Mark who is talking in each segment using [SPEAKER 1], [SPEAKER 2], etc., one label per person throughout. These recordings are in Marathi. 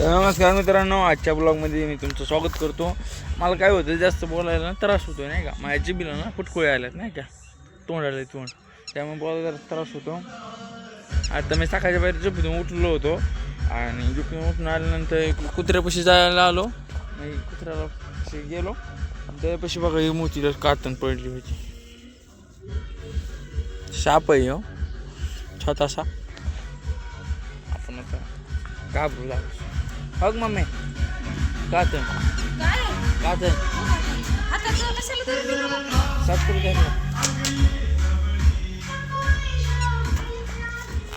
[SPEAKER 1] नमस्कार मित्रांनो आजच्या ब्लॉगमध्ये मी तुमचं स्वागत करतो. मला काय होतं जास्त बोलायला ना त्रास होतो नाही का? माझ्या जिबीला ना फुटकुळे आल्यात नाही का? तोंड आलं तोंड. त्यामुळे बोलायला जरा त्रास होतो. आता मी सकाळच्या बाहेर झोपेतून उठलो होतो आणि झोपेतून उठून आल्यानंतर कुत्र्यापाशी जायला आलो. मी कुत्र्याला गेलो. त्यापाशी बघा ही मोतीला कातन पडली होती. साप आहे हो. छोटासा. आपण आता घाबरू लागलो. बघ मम्मी. कातन कातन? सात करू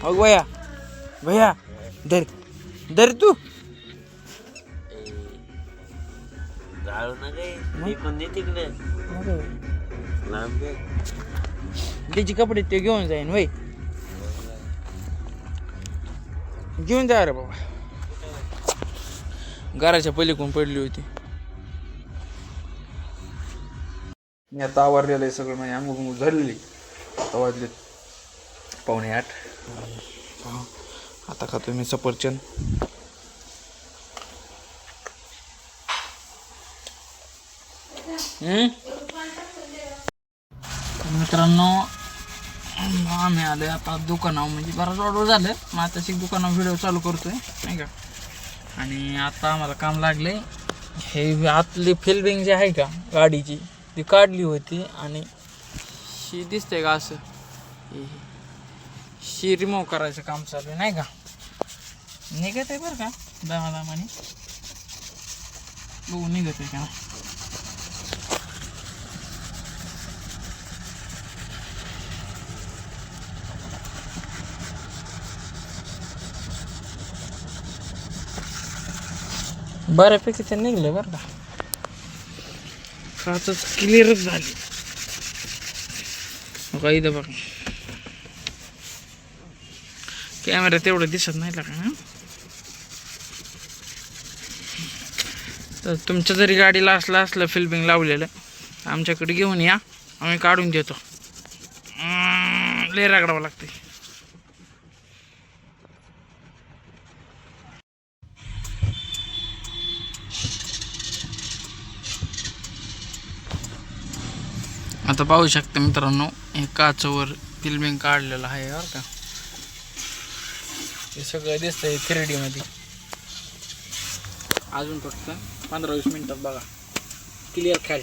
[SPEAKER 1] बघ भैया. भैया धर. धर तू. त्याचे कपडे ते घेऊन जाईन वय. घेऊन जा रे बाबा. घराच्या पलीकडून पडली होती. मी आता आवरलेलं आहे सगळं म्हणजे बिंघोळ झालेली. आता वाजले पावणे आठ. आता खातो मी सफरचंद? मित्रांनो आम्ही आले आता दुकानावर. म्हणजे बराच ऑर्डर झालं. मग आता दुकानावर व्हिडिओ चालू करतोय. नाही का? आणि आता आम्हाला काम लागले. हे आतली फिल्बिंग जी आहे का गाडीची ती काढली होती आणि शी दिसते का असं? शी रिमूव्ह करायचं काम चालू आहे नाही का? निघत आहे बरं का? दामा दामाने बघू निघत आहे का? बऱ्यापैकी ते निघलं बरं का. काचच क्लिअरच झाली. काही द बघ. कॅमेरा तेवढं दिसत नाही लागा ना तर तुमच्या जरी गाडीला असलं असलं फिल्बिंग लावलेलं आमच्याकडे घेऊन या आम्ही काढून देतो. अं, रागडावं लागते आता पाहू शकता मित्रांनो हे काचवर फिल्मिंग काढलेलं आहे बरं का. हे सगळं दिसतंय थ्री डी मध्ये. अजून फक्त पंधरा वीस मिनिटात बघा. क्लिअर कॅट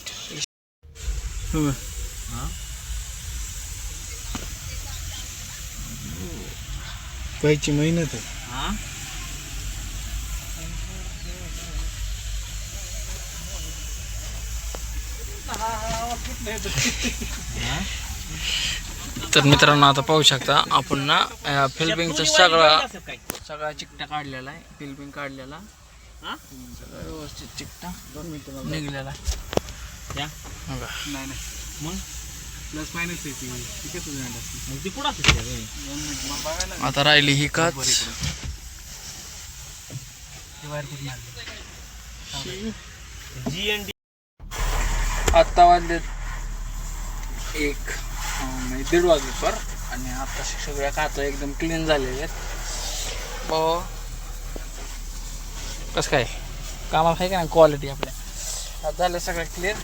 [SPEAKER 2] पाहिजे मेहनत आहे.
[SPEAKER 1] हा? तर मित्रांनो आता पाहू शकता आपण ना फिल्मिंगचा सगळा सगळा चिकटा काढलेला आहे. फिल्मिंग काढलेला. सगळं व्यवस्थित चिकटा. निघलेला. आहे.
[SPEAKER 2] या?
[SPEAKER 1] बघा.
[SPEAKER 2] नाही नाही. मग? प्लस मायनस आहे
[SPEAKER 1] आता राहिली ही काच.
[SPEAKER 3] G N D.
[SPEAKER 1] आत्ता वाजले एक म्हणजे दीड वाजेपर आणि आता सगळ्या काचा एकदम क्लीन झालेल्या आहेत. ब कसं काय? कामाला आहे का नाही? क्वालिटी आपल्या. आता झालं सगळं क्लिअर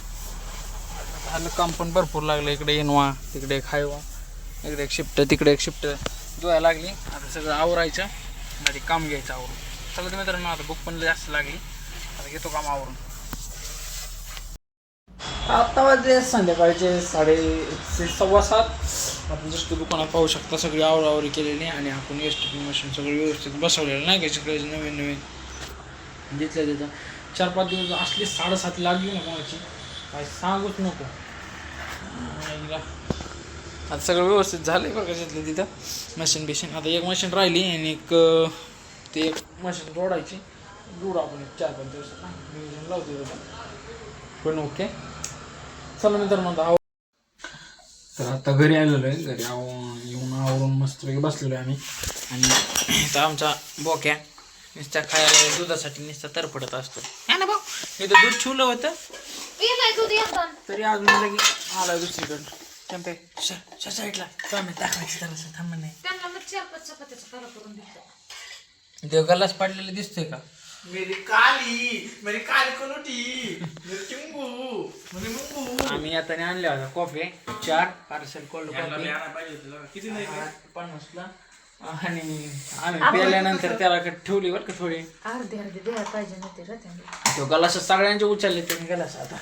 [SPEAKER 1] झालं काम पण भरपूर लागलं. इकडे इनवा तिकडे एक हायवा इकडे एक शिफ्ट तिकडे एक शिफ्ट धुवायला लागली. आता सगळं आवरायचं. आणि काम घ्यायचं आवरून. सगळं मित्रांनो आता बुक पण जास्त लागली. आता घेतो काम आवरून. आता वाजले संध्याकाळचे साडे सव्वा सात. आपण जस्ट दुकानात पाहू शकता सगळी आवरावरी केलेली आणि आपण एस टी पी मशीन सगळं व्यवस्थित बसवलेलं नाही का सगळे नवीन नवीन घेतल्या तिथं चार पाच दिवस असली साडेसात लागली ना कोणाची? काय सांगूच नको. आता सगळं व्यवस्थित झालं आहे बरं का तिथं. मशीन बिशीन. आता एक मशीन राहिली आणि एक ते एक मशीन जोडायची. जोडू आपण एक चार पाच दिवसात नियोजन लावतो पण ओके चला मित्रांनो आता आव तर आता घरी आलेलो आहे. घरी आव येऊन आवरून मस्त बसलेलो आहे आम्ही. आणि इथं आमचा बोक्या नुसत्या खायला दुधासाठी नुसता तरपडत असतो. हा ना भाऊ? इथं दूध ठेवलं होतं. तरी अजून लगे आला दुसरीकडं. चंपे सर सर साईडला थांब दाखवायचं जरासं थांब नाही
[SPEAKER 4] मग
[SPEAKER 1] ते गलास पाडलेलं दिसतोय का? मेरी काली मेरी काली कलोटी मेरी चिंबू मेरी मुंबू आम्ही आता आणल्या होत्या कॉफी चार पार्सल कोल्ड कॉफी
[SPEAKER 2] किती नाही
[SPEAKER 1] पन्नासला. आणि आम्ही प्यायल्यानंतर त्याला ठेवली बरं का थोडी.
[SPEAKER 4] अर्धे अर्धे द्यायला पाहिजे ना ते
[SPEAKER 1] तो गलास सगळ्यांचे उचलले तुम्ही गलास आता.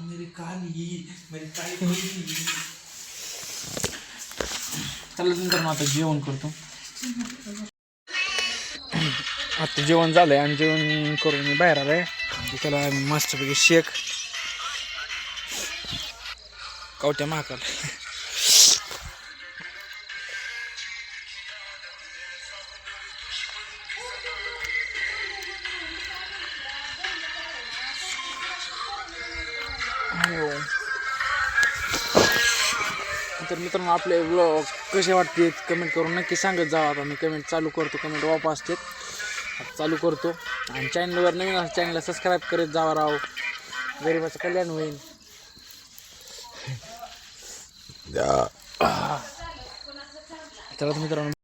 [SPEAKER 1] मेरी काली मेरी काली कलोटी चला नंतर मग आता जेवण करतो. आता जेवण झालंय. आणि जेवण करून मी बाहेर आलोय. त्याला मस्तपैकी शेक कवट्या महाकाल. हो. तर मित्रांनो आपले ब्लॉग कसे वाटते कमेंट करून नक्की सांगत जावा आता मी कमेंट चालू करतो. कमेंट वापस असते चालू करतो. आणि चॅनलवर नवीन असं चॅनलला सबस्क्राईब करत जावा राव. गरिबाचं कल्याण होईल. चला तर मित्रांनो